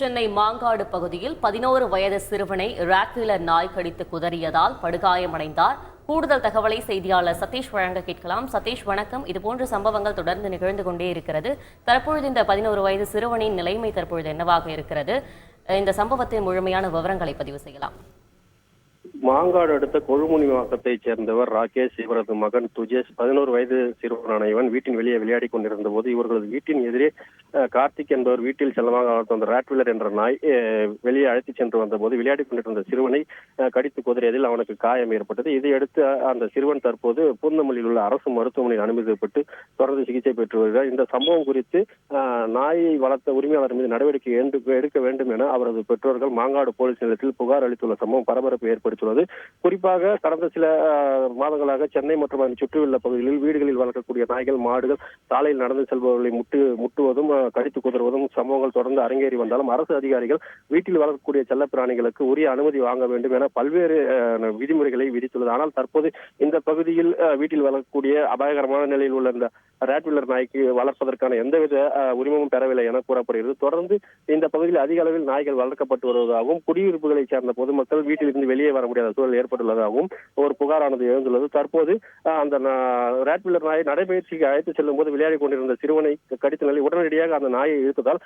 சென்னை மாங்காடு பகுதியில் பதினோரு வயது சிறுவனை ராக்வீலர் நாய் கடித்து குதறியதால் படுகாயமடைந்தார். கூடுதல் தகவலை செய்தியாளர் சதீஷ் வழங்க கேட்கலாம். சதீஷ் வணக்கம். இதுபோன்ற சம்பவங்கள் தொடர்ந்து நிகழ்ந்து கொண்டே இருக்கிறது. தற்பொழுது இந்த பதினோரு வயது சிறுவனின் நிலைமை தற்பொழுது என்னவாக இருக்கிறது? இந்த சம்பவத்தின் முழுமையான விவரங்களை பதிவு செய்யலாம். மாங்காடு அடுத்த கொழுமுனி மாவட்டத்தைச் சேர்ந்தவர் ராகேஷ். இவரது மகன் துஜேஷ். பதினோரு வயது சிறுவனான இவன் வீட்டின் வெளியே விளையாடி கொண்டிருந்த போது இவர்களது வீட்டின் எதிரே கார்த்திக் என்பவர் வீட்டில் செல்லமாக வளர்த்து வந்த ராட்விலர் என்ற நாய் வெளியே அழைத்துச் சென்று வந்தபோது விளையாடி கொண்டிருந்த சிறுவனை கடித்து குதிரையதில் அவனுக்கு காயம் ஏற்பட்டது. இதையடுத்து அந்த சிறுவன் தற்போது பூந்தமல்லியில் உள்ள அரசு மருத்துவமனையில் அனுமதிக்கப்பட்டு தொடர்ந்து சிகிச்சை பெற்று வருகிறார். இந்த சம்பவம் குறித்து நாயை வளர்த்த உரிமையாளர் மீது நடவடிக்கை எடுக்க வேண்டும் என அவரது பெற்றோர்கள் மாங்காடு போலீஸ் நிலையத்தில் புகார் அளித்துள்ள சம்பவம் பரபரப்பு ஏற்படுத்தி ஏற்படுத்தியுள்ளது குறிப்பாக கடந்த சில மாதங்களாக சென்னை மற்றும் அதன் சுற்றியுள்ள பகுதிகளில் வீடுகளில் வளர்க்கக்கூடிய நாய்கள் மாடுகள் சாலையில் நடந்து செல்பவர்களை முட்டு முட்டுவதும் கடித்து குதறுவதும் சம்பவங்கள் தொடர்ந்து அரங்கேறி வந்தாலும் அரசு அதிகாரிகள் வீட்டில் வளர்க்கக்கூடிய செல்லப்பிராணிகளுக்கு உரிய அனுமதி வாங்க வேண்டும் என பல்வேறு விதிமுறைகளை விதித்துள்ளது. ஆனால் தற்போது இந்த பகுதியில் வீட்டில் வளர்க்கக்கூடிய அபாயகரமான நிலையில் உள்ள இந்த ராட்வில்லர் நாய்க்கு வளர்ப்பதற்கான எந்தவித உரிமமும் பெறவில்லை என கூறப்படுகிறது. தொடர்ந்து இந்த பகுதியில் அதிக அளவில் நாய்கள் வளர்க்கப்பட்டு வருவதாகவும் குடியிருப்புகளைச் சேர்ந்த பொதுமக்கள் வீட்டிலிருந்து வெளியே வர முடியாத சூழல் ஏற்பட்டுள்ளதாகவும் ஒரு புகாரானது எழுந்துள்ளது. தற்போது அந்த ராட்வில்லர் நாயை நடைபயிற்சிக்கு அழைத்து செல்லும் போது விளையாடி கொண்டிருந்த சிறுவனை கடித்த நிலை உடனடியாக அந்த நாயை இழுத்ததால்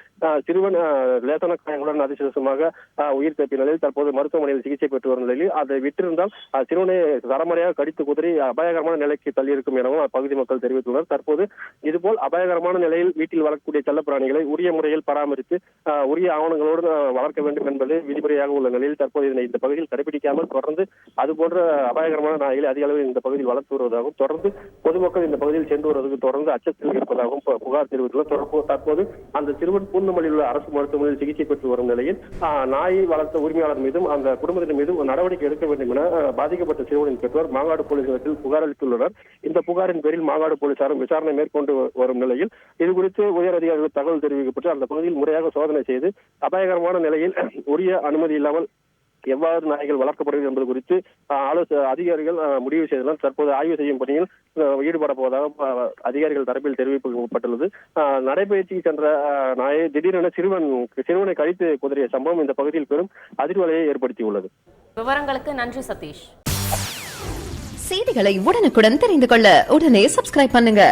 சிறுவன் அஹ், லேசான காயங்களுடன் அதிர்ஷ்டமாக உயிர் தப்பிய நிலையில் தற்போது மருத்துவமனையில் சிகிச்சை பெற்று வரும் நிலையில் அதை விட்டிருந்தால் சிறுவனை தரமறையாக கடித்து குதிரை அபாயகரமான நிலைக்கு தள்ளியிருக்கும் எனவும் அப்பகுதி மக்கள் தெரிவித்துள்ளனர். தற்போது இதுபோல் அபாயகரமான நிலையில் வீட்டில் வளர்க்கக்கூடிய செல்லப்பிராணிகளை உரிய முறையில் பராமரித்து உரிய ஆவணங்களோடு வளர்க்க வேண்டும் என்பது விதிமுறையாக உள்ள நிலையில் தற்போது இதனை இந்த பகுதியில் கடைபிடிக்காமல் இல்லாமல் தொடர்ந்து அது போன்ற அபாயகரமான நாய்களை அதிக அளவில் இந்த பகுதியில் வளர்த்து வருவதாகவும் தொடர்ந்து பொதுமக்கள் இந்த பகுதியில் சென்று வருவதற்கு தொடர்ந்து அச்சத்தில் இருப்பதாகவும் புகார் தெரிவித்துள்ளனர் தொடர்பு- தற்போது அந்த சிறுவன் பூந்தமல்லியில் உள்ள அரசு மருத்துவமனையில் சிகிச்சை பெற்று வரும் நிலையில் நாயை வளர்த்த உரிமையாளர் மீதும் அந்த குடும்பத்தின் மீதும் நடவடிக்கை எடுக்க வேண்டும் என பாதிக்கப்பட்ட சிறுவனின் பெற்றோர் மாங்காடு போலீஸ் நிலையத்தில் புகார் அளித்துள்ளனர். இந்த புகாரின் பேரில் மாங்காடு போலீசாரும் விசாரணை மேற்கொண்டு வரும் நிலையில் இது குறித்து உயர் அதிகாரிகள் தகவல் தெரிவிக்கப்பட்டு அந்த பகுதியில் முறையாக சோதனை செய்து அபாயகரமான நிலையில் உரிய அனுமதி இல்லாமல் எவ்வாறு நாய்கள் வளர்க்கப்படுகிறது என்பது குறித்து அதிகாரிகள் முடிவு செய்தனர். தற்போது ஆய்வு செய்யும் பணியில் ஈடுபட போவதாக அதிகாரிகள் தரப்பில் தெரிவிக்கப்பட்டுள்ளது. நடைபயிற்சிக்கு சென்ற நாயை திடீரென சிறுவன் சிறுவனை கழித்து குதறிய சம்பவம் இந்த பகுதியில் பெரும் அதிர்வலையை ஏற்படுத்தியுள்ளது. விவரங்களுக்கு நன்றி சதீஷ். செய்திகளை உடனுக்குடன் தெரிந்து கொள்ள உடனே சப்ஸ்கிரைப் பண்ணுங்க.